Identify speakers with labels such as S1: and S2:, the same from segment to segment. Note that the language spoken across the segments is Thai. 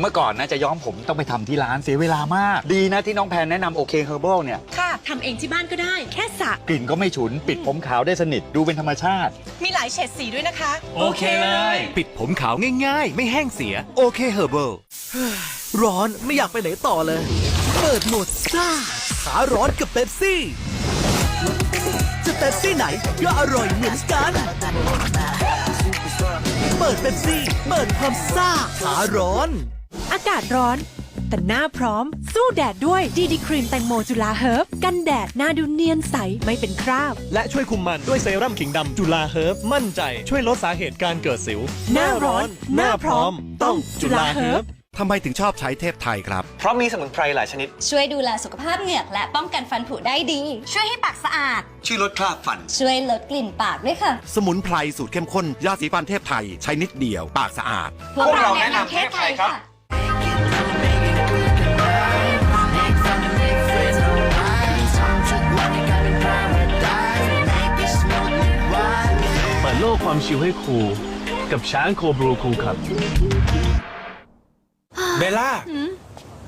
S1: เมื่อก่อนนะจะย้อมผมต้องไปทำที่ร้านเสียเวลามาก ดีนะที่น้องแพนแนะนำโอเคเฮอร์บลเนี่ย
S2: ค่ะทำเองที่บ้านก็ได้ แค่สระ
S1: กลิ่นก็ไม่ฉุน ปิดผมขาวได้สนิท ดูเป็นธรรมชาติ
S2: มีหลายเฉดสีด้วยนะคะ
S3: โอเคเลย
S4: ปิดผมขาวง่ายๆ ไม่แห้งเสีย โอเคเฮอร์เบิล
S5: ร้อนไม่อยากไปไหนต่อเลย เปิดโหมดซ่าขาร้อนกับเป๊ปซี่ จะเป๊ปซี่ไหนก็อร่อยเหมือนกัน เปิดเป๊ปซี่ เปิดความซ่าขาร้อน
S6: อากาศร้อน แต่หน้าพร้อม สู้แดดด้วยดีดีครีมแตงโมจุฬาเฮิร์บกันแดดหน้าดูเนียนใสไม่เป็นคราบ
S3: และช่วยคุมมันด้วยเซรั่มขิงดำจุฬาเฮิร์บมั่นใจช่วยลดสาเหตุการเกิดสิว
S6: หน้าร้อนหน้าพร้อม ต้องจุฬาเฮิร์บ
S4: ทำไมถึงชอบใช้เทพไทยครับ
S3: เพราะมีสมุนไพรหลายชนิด
S7: ช่วยดูแลสุขภาพเหงือกและป้องกันฟันผุได้ดี ช่วยให้ปากสะอาด
S4: ช่วยลดคราบฟัน
S7: ช่วยลดกลิ่นปากด้วยค่ะ
S4: สมุนไพรสูตรเข้มข้นยาสีฟันเทพไทย ใช้นิดเดียวปากสะอาด
S7: พวกเราแนะนำเทพไทยค่ะ
S8: เโลกความชิลให้ครูกับช้างโคบรูคูครับ
S9: เบลล่า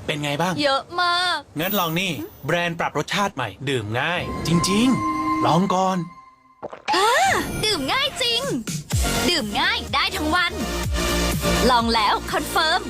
S9: เป็นไงบ้าง
S7: เยอะมาก
S9: งั้นลองนี่ แบรนด์ปรับรสชาติใหม่ ดื่มง่าย จริง ๆ ลองก่อน
S7: ดื่มง่ายจริง ดื่มง่ายได้ทั้งวัน ลองแล้วคอนเฟิร์ม